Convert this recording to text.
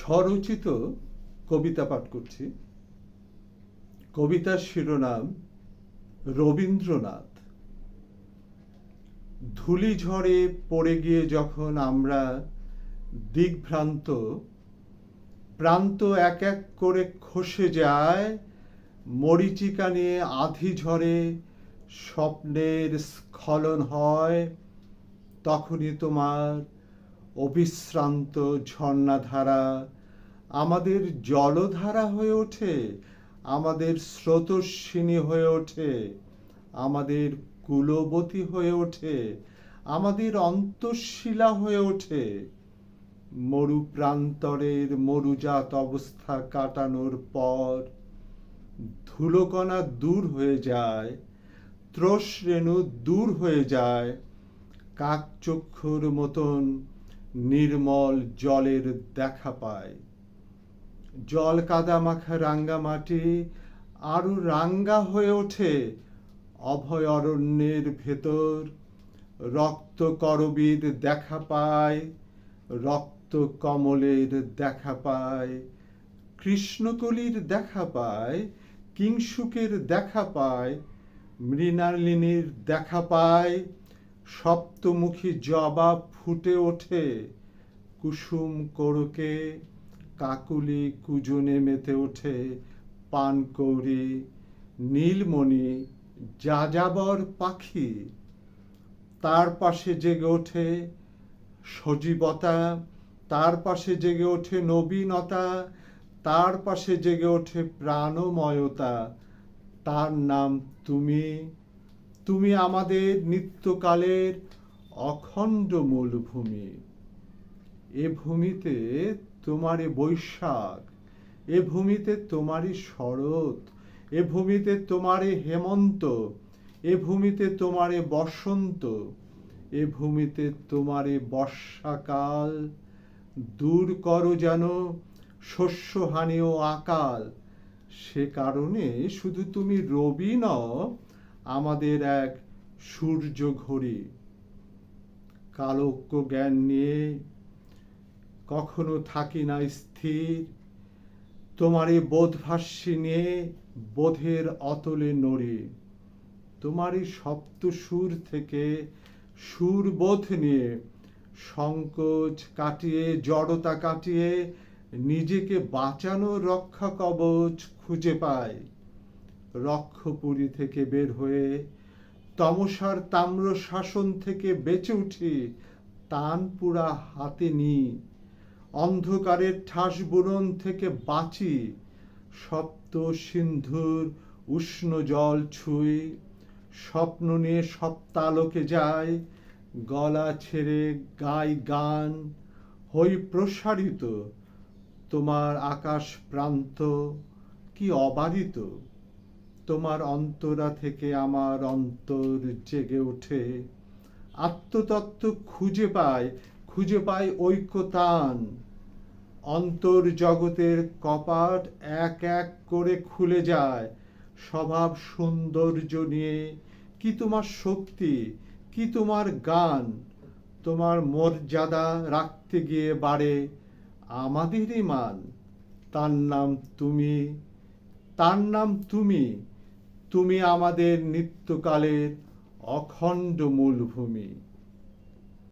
স্বরচিত কবিতা পাঠ করছি। কবিতার শিরোনাম রবীন্দ্রনাথ। ধূলি ঝড়ে পড়ে গিয়ে যখন আমরা দিগ্ভ্রান্ত, প্রান্ত এক এক করে খসে যায়, মরিচিকা নিয়ে আধি ঝড়ে স্বপ্নের স্খলন হয়, তখনই তোমার অবিশ্রান্ত ঝর্ণাধারা আমাদের জলধারা হয়ে ওঠে, আমাদের স্রোতস্বিনী হয়ে ওঠে, আমাদের কুলবতী হয়ে ওঠে, আমাদের অন্তঃশিলা হয়ে ওঠে। মরু প্রান্তরের মরুজাত অবস্থা কাটানোর পর ধুলোকণা দূর হয়ে যায় ত্রস রেণু দূর হয়ে যায়, কাকচক্ষুর মতন নির্মল জলের দেখা পায়। জল কাদা মাখা রাঙ্গা মাটি, আরও রাঙ্গা হয়ে ওঠে অভয় অরণ্যের ভেতর। রক্ত করবীর দেখা পায়, রক্ত কমলের দেখা পায়, কৃষ্ণকলির দেখা পায় কিংসুকের দেখা পায়, মৃণালিনীর দেখা পায়। সপ্তমুখী জবা ফুটে ওঠে, কুসুম কোড়কে কাকুলি কুজনে মেতে ওঠে পানকৌড়ি নীলমণি, যাযাবর পাখি। তার পাশে জেগে ওঠে সজীবতা, তার পাশে জেগে ওঠে নবীনতা, তার পাশে জেগে ওঠে প্রাণময়তা। তার নাম তুমি। তুমি আমাদের নিত্যকালের অখণ্ড মূলভূমি এ ভূমিতে তোমারে বৈশাখ, এ ভূমিতে তোমারই শরৎ, এ ভূমিতে তোমারে হেমন্ত, এ ভূমিতে তোমারে বসন্ত, এ ভূমিতে তোমারে বর্ষাকাল। দূর করো যেন শস্যহানি ও আকাল। সে কারণে শুধু তুমি রবি নও, আমাদের এক সূর্য ঘড়ি কালক্য জ্ঞান নিয়ে কখনো থাকি না স্থির। তোমারে বোধভাষ্যী নিয়ে বোধের অতলে নড়ে। তোমারই সপ্ত সুর থেকে সুরবোধ নিয়ে সংকোচ কাটিয়ে, জড়তা কাটিয়ে নিজেকে বাঁচানো রক্ষা কবচ খুঁজে পায়। রক্ষপুরী থেকে বের হয়ে তমসার তাম্র শাসন থেকে বেঁচে উঠি, তানপুরা হাতে নিই। অন্ধকারের ঠাস বুনন থেকে বাঁচি সপ্ত সিন্ধুর উষ্ণ জল ছুঁই। স্বপ্ন নিয়ে সপ্তালোকে যায় গলা ছেড়ে গাই গান। হই প্রসারিত, তোমার আকাশ প্রান্ত কি অবারিত? তোমার অন্তরা থেকে আমার অন্তর জেগে ওঠে। আত্মতত্ত্ব খুঁজে পায় খুঁজে পায় ঐক্যতান। অন্তর জগতের কপাট এক এক করে খুলে যায়। স্বভাব সৌন্দর্য নিয়ে কি তোমার শক্তি, কি তোমার গান? তোমার মর্যাদা রাখতে গিয়ে বাড়ে আমাদেরই মান। তার নাম তুমি, তার নাম তুমি তুমি আমাদের নিত্যকালের অখণ্ড মূলভূমি